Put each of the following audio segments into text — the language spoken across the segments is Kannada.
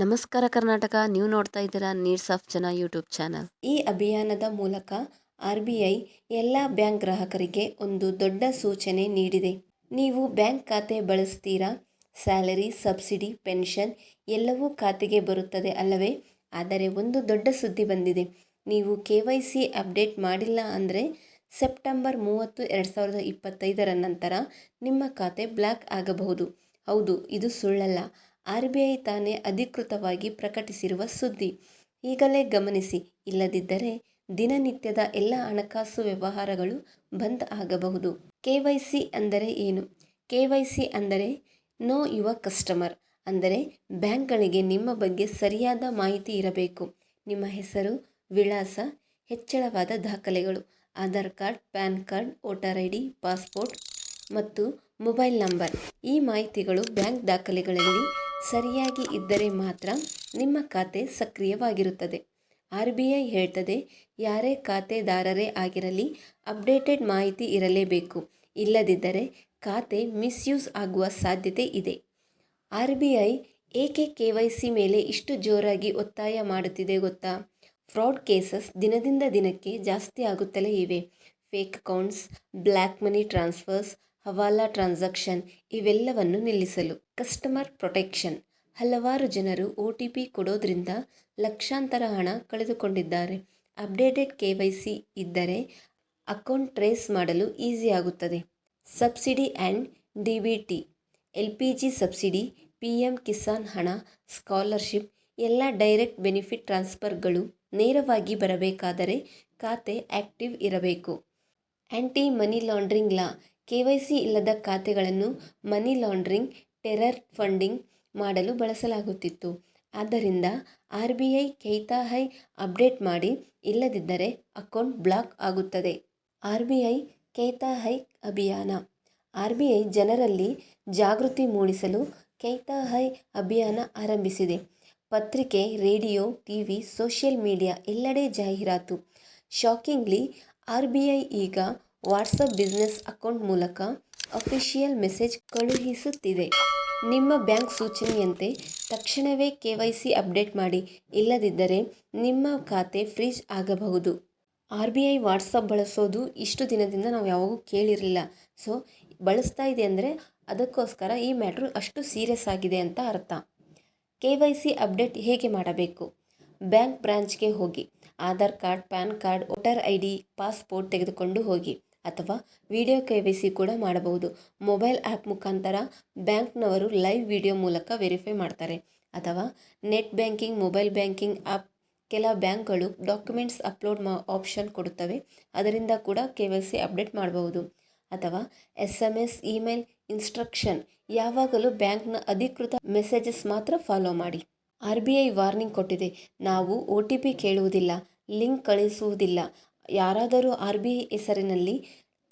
ನಮಸ್ಕಾರ ಕರ್ನಾಟಕ. ನೀವು ನೋಡ್ತಾ ಇದ್ದೀರಾ needs of Jana YouTube channel. ಈ ಅಭಿಯಾನದ ಮೂಲಕ ಆರ್ ಬಿ ಐ ಎಲ್ಲ ಬ್ಯಾಂಕ್ ಗ್ರಾಹಕರಿಗೆ ಒಂದು ದೊಡ್ಡ ಸೂಚನೆ ನೀಡಿದೆ. ನೀವು ಬ್ಯಾಂಕ್ ಖಾತೆ ಬಳಸ್ತೀರಾ? ಸ್ಯಾಲರಿ, ಸಬ್ಸಿಡಿ, ಪೆನ್ಷನ್ ಎಲ್ಲವೂ ಖಾತೆಗೆ ಬರುತ್ತದೆ ಅಲ್ಲವೇ? ಆದರೆ ಒಂದು ದೊಡ್ಡ ಸುದ್ದಿ ಬಂದಿದೆ. ನೀವು ಕೆ ವೈ ಸಿ ಅಪ್ಡೇಟ್ ಮಾಡಿಲ್ಲ ಅಂದರೆ ಸೆಪ್ಟೆಂಬರ್ ಮೂವತ್ತು ಎರಡು ಸಾವಿರದ ಇಪ್ಪತ್ತೈದರ ನಂತರ ನಿಮ್ಮ ಖಾತೆ ಬ್ಲ್ಯಾಕ್ ಆಗಬಹುದು. ಹೌದು, ಇದು ಸುಳ್ಳಲ್ಲ. ಆರ್ ಬಿ ಐ ತಾನೇ ಅಧಿಕೃತವಾಗಿ ಪ್ರಕಟಿಸಿರುವ ಸುದ್ದಿ. ಈಗಲೇ ಗಮನಿಸಿ, ಇಲ್ಲದಿದ್ದರೆ ದಿನನಿತ್ಯದ ಎಲ್ಲ ಹಣಕಾಸು ವ್ಯವಹಾರಗಳು ಬಂದ್ ಆಗಬಹುದು. ಕೆ ವೈ ಸಿ ಅಂದರೆ ಏನು? ಕೆ ವೈ ಸಿ ಅಂದರೆ ನೋ ಯುವ ಕಸ್ಟಮರ್, ಅಂದರೆ ಬ್ಯಾಂಕ್ಗಳಿಗೆ ನಿಮ್ಮ ಬಗ್ಗೆ ಸರಿಯಾದ ಮಾಹಿತಿ ಇರಬೇಕು. ನಿಮ್ಮ ಹೆಸರು, ವಿಳಾಸ, ಹೆಚ್ಚಳವಾದ ದಾಖಲೆಗಳು, Aadhaar card, PAN card, voter I D, passport ಮತ್ತು ಮೊಬೈಲ್ ನಂಬರ್. ಈ ಮಾಹಿತಿಗಳು ಬ್ಯಾಂಕ್ ದಾಖಲೆಗಳಲ್ಲಿ ಸರಿಯಾಗಿ ಇದ್ದರೆ ಮಾತ್ರ ನಿಮ್ಮ ಖಾತೆ ಸಕ್ರಿಯವಾಗಿರುತ್ತದೆ. ಆರ್ ಬಿ ಐ ಹೇಳ್ತದೆ, ಯಾರೇ ಖಾತೆದಾರರೇ ಆಗಿರಲಿ, ಅಪ್ಡೇಟೆಡ್ ಮಾಹಿತಿ ಇರಲೇಬೇಕು. ಇಲ್ಲದಿದ್ದರೆ ಖಾತೆ ಮಿಸ್ಯೂಸ್ ಆಗುವ ಸಾಧ್ಯತೆ ಇದೆ. ಆರ್ ಬಿ ಐ ಏಕೆ ಕೆ ವೈ ಸಿ ಮೇಲೆ ಇಷ್ಟು ಜೋರಾಗಿ ಒತ್ತಾಯ ಮಾಡುತ್ತಿದೆ ಗೊತ್ತಾ? ಫ್ರಾಡ್ ಕೇಸಸ್ ದಿನದಿಂದ ದಿನಕ್ಕೆ ಜಾಸ್ತಿ ಆಗುತ್ತಲೇ ಇವೆ. Fake accounts, black money transfers hawala transaction ಇವೆಲ್ಲವನ್ನು ನಿಲ್ಲಿಸಲು ಕಸ್ಟಮರ್ ಪ್ರೊಟೆಕ್ಷನ್. ಹಲವಾರು ಜನರು ಒ ಟಿ ಪಿ ಕೊಡೋದ್ರಿಂದ ಲಕ್ಷಾಂತರ ಹಣ ಕಳೆದುಕೊಂಡಿದ್ದಾರೆ. ಅಪ್ಡೇಟೆಡ್ ಕೆ ವೈ ಸಿ ಇದ್ದರೆ ಅಕೌಂಟ್ ಟ್ರೇಸ್ ಮಾಡಲು ಈಸಿ ಆಗುತ್ತದೆ. Subsidy and D B T, L P G subsidy, P M Kisan ಹಣ, ಸ್ಕಾಲರ್ಶಿಪ್, ಎಲ್ಲ ಡೈರೆಕ್ಟ್ ಬೆನಿಫಿಟ್ ಟ್ರಾನ್ಸ್ಫರ್ಗಳು ನೇರವಾಗಿ ಬರಬೇಕಾದರೆ ಖಾತೆ ಆ್ಯಕ್ಟಿವ್ ಇರಬೇಕು. Anti money laundering law K Y C ಇಲ್ಲದ ಖಾತೆಗಳನ್ನು ಮನಿ ಲಾಂಡ್ರಿಂಗ್, ಟೆರರ್ ಫಂಡಿಂಗ್ ಮಾಡಲು ಬಳಸಲಾಗುತ್ತಿತ್ತು. ಆದ್ದರಿಂದ R B I Kehta Hai update ಮಾಡಿ, ಇಲ್ಲದಿದ್ದರೆ ಅಕೌಂಟ್ ಬ್ಲಾಕ್ ಆಗುತ್ತದೆ. R B I Kehta Hai ಅಭಿಯಾನ. ಆರ್ ಬಿ ಐ ಜನರಲ್ಲಿ ಜಾಗೃತಿ ಮೂಡಿಸಲು ಕೈತಾಹೈ ಅಭಿಯಾನ ಆರಂಭಿಸಿದೆ. ಪತ್ರಿಕೆ, ರೇಡಿಯೋ ಟಿವಿ ಸೋಷಿಯಲ್ ಮೀಡಿಯಾ ಎಲ್ಲೆಡೆ ಜಾಹೀರಾತು. ಶಾಕಿಂಗ್ಲಿ, ಆರ್ ಬಿ ಐ ಈಗ ವಾಟ್ಸಪ್ ಬಿಸ್ನೆಸ್ ಅಕೌಂಟ್ ಮೂಲಕ ಅಫಿಷಿಯಲ್ ಮೆಸೇಜ್ ಕಳುಹಿಸುತ್ತಿದೆ. ನಿಮ್ಮ ಬ್ಯಾಂಕ್ ಸೂಚನೆಯಂತೆ ತಕ್ಷಣವೇ ಕೆ ವೈ ಸಿ ಅಪ್ಡೇಟ್ ಮಾಡಿ. ಇಲ್ಲದಿದ್ದರೆ ನಿಮ್ಮ ಖಾತೆ ಫ್ರೀಜ್ ಆಗಬಹುದು. ಆರ್ ಬಿ ಐ ವಾಟ್ಸಪ್ ಬಳಸೋದು ಇಷ್ಟು ದಿನದಿಂದ ನಾವು ಯಾವಾಗೂ ಕೇಳಿರಲಿಲ್ಲ. ಸೊ, ಬಳಸ್ತಾ ಇದೆ ಅಂದರೆ ಅದಕ್ಕೋಸ್ಕರ ಈ ಮ್ಯಾಟ್ರು ಅಷ್ಟು ಸೀರಿಯಸ್ ಆಗಿದೆ ಅಂತ ಅರ್ಥ. ಕೆ ವೈ ಸಿ ಅಪ್ಡೇಟ್ ಹೇಗೆ ಮಾಡಬೇಕು? ಬ್ಯಾಂಕ್ ಬ್ರಾಂಚ್ಗೆ ಹೋಗಿ. Aadhaar card, PAN card, voter I D, passport ತೆಗೆದುಕೊಂಡು ಹೋಗಿ. ಅಥವಾ ವಿಡಿಯೋ ಕೆ ವೈ ಸಿ ಕೂಡ ಮಾಡಬಹುದು. ಮೊಬೈಲ್ ಆ್ಯಪ್ ಮುಖಾಂತರ ಬ್ಯಾಂಕ್ನವರು ಲೈವ್ ವಿಡಿಯೋ ಮೂಲಕ ವೆರಿಫೈ ಮಾಡ್ತಾರೆ. ಅಥವಾ net banking, mobile banking app ಕೆಲ ಬ್ಯಾಂಕ್ಗಳು ಡಾಕ್ಯುಮೆಂಟ್ಸ್ ಅಪ್ಲೋಡ್ ಮಾ ಆಪ್ಷನ್ ಕೊಡುತ್ತವೆ. ಅದರಿಂದ ಕೂಡ ಕೆ ವೈ ಸಿ ಅಪ್ಡೇಟ್ ಮಾಡಬಹುದು. ಅಥವಾ S M S, email instruction ಯಾವಾಗಲೂ ಬ್ಯಾಂಕ್ನ ಅಧಿಕೃತ ಮೆಸೇಜಸ್ ಮಾತ್ರ ಫಾಲೋ ಮಾಡಿ. ಆರ್ ಬಿ ಐ ವಾರ್ನಿಂಗ್ ಕೊಟ್ಟಿದೆ. ನಾವು ಒ ಟಿ ಪಿ ಕೇಳುವುದಿಲ್ಲ, ಲಿಂಕ್ ಕಳಿಸುವುದಿಲ್ಲ. ಯಾರಾದರೂ ಆರ್ ಬಿ ಐ ಹೆಸರಿನಲ್ಲಿ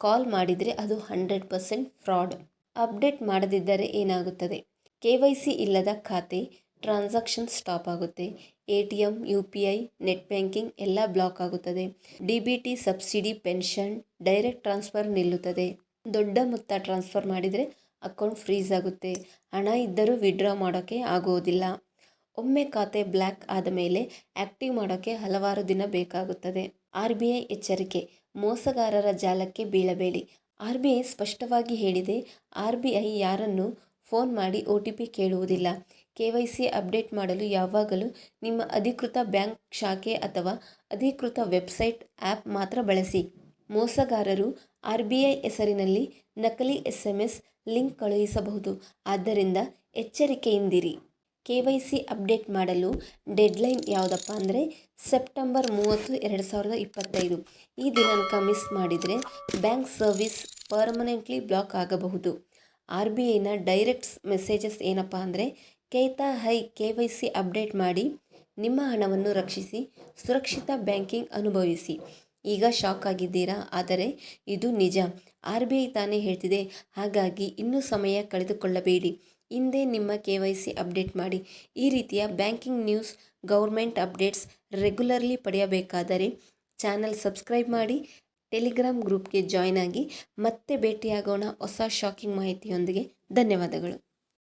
ಕಾಲ್ ಮಾಡಿದರೆ ಅದು ಹಂಡ್ರೆಡ್ ಪರ್ಸೆಂಟ್ ಫ್ರಾಡ್. ಅಪ್ಡೇಟ್ ಮಾಡದಿದ್ದರೆ ಏನಾಗುತ್ತದೆ? ಕೆ ವೈ ಸಿ ಇಲ್ಲದ ಖಾತೆ, ಟ್ರಾನ್ಸಾಕ್ಷನ್ ಸ್ಟಾಪ್ ಆಗುತ್ತೆ. A T M U P I, net banking ಎಲ್ಲ ಬ್ಲಾಕ್ ಆಗುತ್ತದೆ. D B T subsidy, pension, direct transfer ನಿಲ್ಲುತ್ತದೆ. ದೊಡ್ಡ ಮೊತ್ತ ಟ್ರಾನ್ಸ್ಫರ್ ಮಾಡಿದರೆ ಅಕೌಂಟ್ ಫ್ರೀಸ್ ಆಗುತ್ತೆ. ಹಣ ಇದ್ದರೂ ವಿಡ್ರಾ ಮಾಡೋಕ್ಕೆ ಆಗುವುದಿಲ್ಲ ಒಮ್ಮೆ ಖಾತೆ ಬ್ಲ್ಯಾಕ್ ಆದ ಮೇಲೆ ಆ್ಯಕ್ಟಿವ್ ಮಾಡೋಕ್ಕೆ ಹಲವಾರು ದಿನ ಬೇಕಾಗುತ್ತದೆ. ಆರ್ ಬಿ ಐ ಎಚ್ಚರಿಕೆ, ಮೋಸಗಾರರ ಜಾಲಕ್ಕೆ ಬೀಳಬೇಡಿ. ಆರ್ ಬಿ ಐ ಸ್ಪಷ್ಟವಾಗಿ ಹೇಳಿದೆ ಆರ್ ಬಿ ಐ ಯಾರನ್ನು ಫೋನ್ ಮಾಡಿ ಒ ಟಿ ಪಿ ಕೇಳುವುದಿಲ್ಲ. ಕೆ ವೈ ಸಿ ಅಪ್ಡೇಟ್ ಮಾಡಲು ಯಾವಾಗಲೂ ನಿಮ್ಮ ಅಧಿಕೃತ ಬ್ಯಾಂಕ್ ಶಾಖೆ ಅಥವಾ ಅಧಿಕೃತ ವೆಬ್ಸೈಟ್ ಆ್ಯಪ್ ಮಾತ್ರ ಬಳಸಿ. ಮೋಸಗಾರರು ಆರ್ ಬಿ ಐ ಹೆಸರಿನಲ್ಲಿ ನಕಲಿ ಎಸ್ ಎಂ ಎಸ್ ಲಿಂಕ್ ಕಳುಹಿಸಬಹುದು. ಆದ್ದರಿಂದ ಎಚ್ಚರಿಕೆಯಿಂದಿರಿ. ಕೆ ವೈ ಸಿ ಅಪ್ಡೇಟ್ ಮಾಡಲು ಡೆಡ್ಲೈನ್ ಯಾವುದಪ್ಪ ಅಂದರೆ ಸೆಪ್ಟೆಂಬರ್ ಮೂವತ್ತು, ಎರಡು ಸಾವಿರದ ಇಪ್ಪತ್ತೈದು. ಈ ದಿನಾಂಕ ಮಿಸ್ ಮಾಡಿದರೆ ಬ್ಯಾಂಕ್ ಸರ್ವಿಸ್ ಪರ್ಮನೆಂಟ್ಲಿ ಬ್ಲಾಕ್ ಆಗಬಹುದು. ಆರ್ ಬಿ ಐನ ಡೈರೆಕ್ಟ್ಸ್ ಮೆಸೇಜಸ್ ಏನಪ್ಪ ಅಂದರೆ Kehta Hai K Y C update ಮಾಡಿ ನಿಮ್ಮ ಹಣವನ್ನು ರಕ್ಷಿಸಿ, ಸುರಕ್ಷಿತ ಬ್ಯಾಂಕಿಂಗ್ ಅನುಭವಿಸಿ. ಈಗ ಶಾಕ್ ಆಗಿದ್ದೀರಾ? ಆದರೆ ಇದು ನಿಜ. ಆರ್ ಬಿ ಐ ತಾನೇ ಹೇಳ್ತಿದೆ. ಹಾಗಾಗಿ ಇನ್ನೂ ಸಮಯ ಕಳೆದುಕೊಳ್ಳಬೇಡಿ. ಹಿಂದೆ ನಿಮ್ಮ ಕೆ ವೈ ಸಿ ಅಪ್ಡೇಟ್ ಮಾಡಿ. ಈ ರೀತಿಯ banking news, government updates regularly ಪಡೆಯಬೇಕಾದರೆ ಚಾನಲ್ ಸಬ್ಸ್ಕ್ರೈಬ್ ಮಾಡಿ, ಟೆಲಿಗ್ರಾಮ್ ಗ್ರೂಪ್ಗೆ ಜಾಯ್ನ್ ಆಗಿ ಮತ್ತೆ ಭೇಟಿಯಾಗೋಣ ಹೊಸ ಶಾಕಿಂಗ್ ಮಾಹಿತಿಯೊಂದಿಗೆ. ಧನ್ಯವಾದಗಳು.